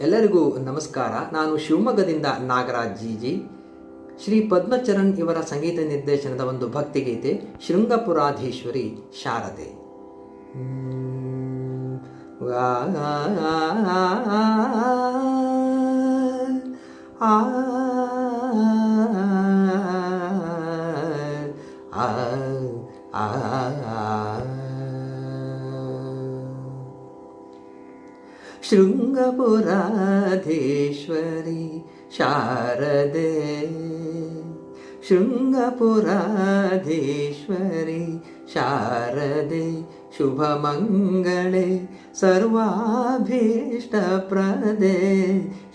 ಎಲ್ಲರಿಗೂ ನಮಸ್ಕಾರ ನಾನು ಶಿವಮೊಗ್ಗದಿಂದ ನಾಗರಾಜ್ ಜೀಜಿ ಶ್ರೀ ಪದ್ಮಚರಣ್ ಇವರ ಸಂಗೀತ ನಿರ್ದೇಶನದ ಒಂದು ಭಕ್ತಿಗೀತೆ ಶೃಂಗಪುರಾಧೀಶ್ವರಿ ಶಾರದೆ ಆ, ಆ. शृङ्गपुराधीश्वरि शारदे। शृङ्गपुराधीश्वरि शारदे शुभमङ्गले सर्वाभीष्टप्रदे।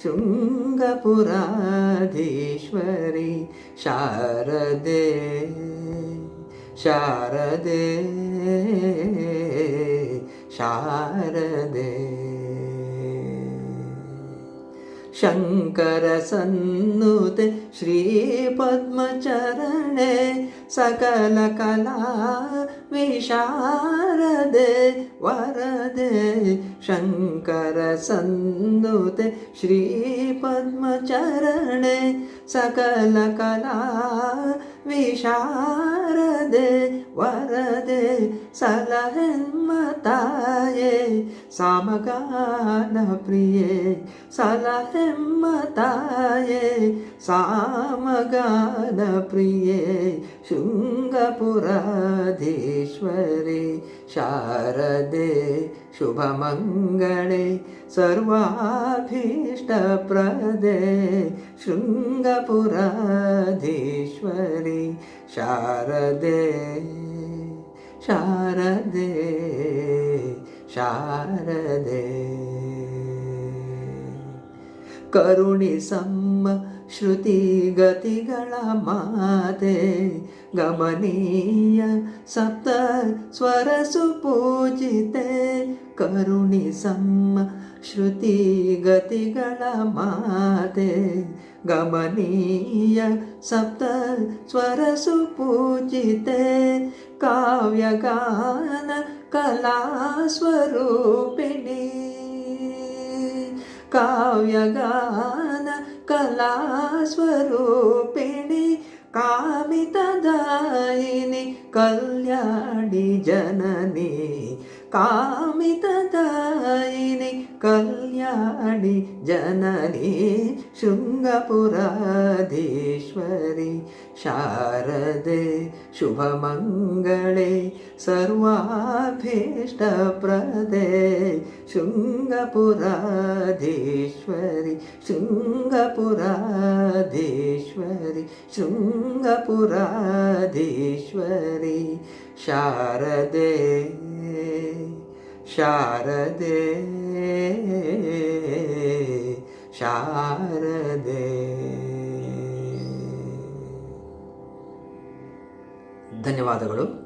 शृङ्गपुराधीश्वरी शारदे शारदे शारदे। शङ्करसन्नुते श्रीपद्मचरणे सकलकला विशारदे वरदे शङ्करसन्नुते श्रीपद्मचरणे सकलकला विशारदे वरदे सलहन्मता ಪದ್ಮಚರಣೆ ಸಕಲ ಕಲಾ ವಿಶಾರದೆ ವರದೆ ಸಲಹೆಮ್ಮತಾಯೇ ಸಾಮಗಾನ ಪ್ರಿಯೆ ಸಲಹೆಮ್ಮತಾಯೇ ಸಾಮಗಾನ ಪ್ರಿಯೆ ಶೃಂಗಪುರಾಧೀಶ್ವರಿ ಶಾರದೆ ಶುಭಮಂಗಳೆ ಸರ್ವಾಭೀಷ್ಟಪ್ರದೆ ಶೃಂಗಪುರಾಧೀಶ್ವರಿ ಶಾರದೆ ಶಾರದೆ शारदे। करुणिसम्म श्रुतिगतिगण माते गमनीय सप्त स्वरसु पूजिते करुणीसं श्रुतिगतिगण माते गमनीय सप्त स्वरसु पूजिते काव्यगान कलास्वरूपिणे काव्यगान कलास्वरूपिणे कामितदायिनि कल्याणि जननी കാമിതദായിനി കല്യാണി ജനനി ശൃംഗപുരാധീശ്വരി. ശാരദെ ശുഭമംഗളെ സർവാഭീഷ്ടപ്രദേ. ശൃംഗപുരാധീശ്വരി ശൃംഗപുരാധീശ്വരി ശൃംഗപുരാധീശ്വരി. ശാരദേ ಶಾರದೆ ಶಾರದೆ. ಧನ್ಯವಾದಗಳು.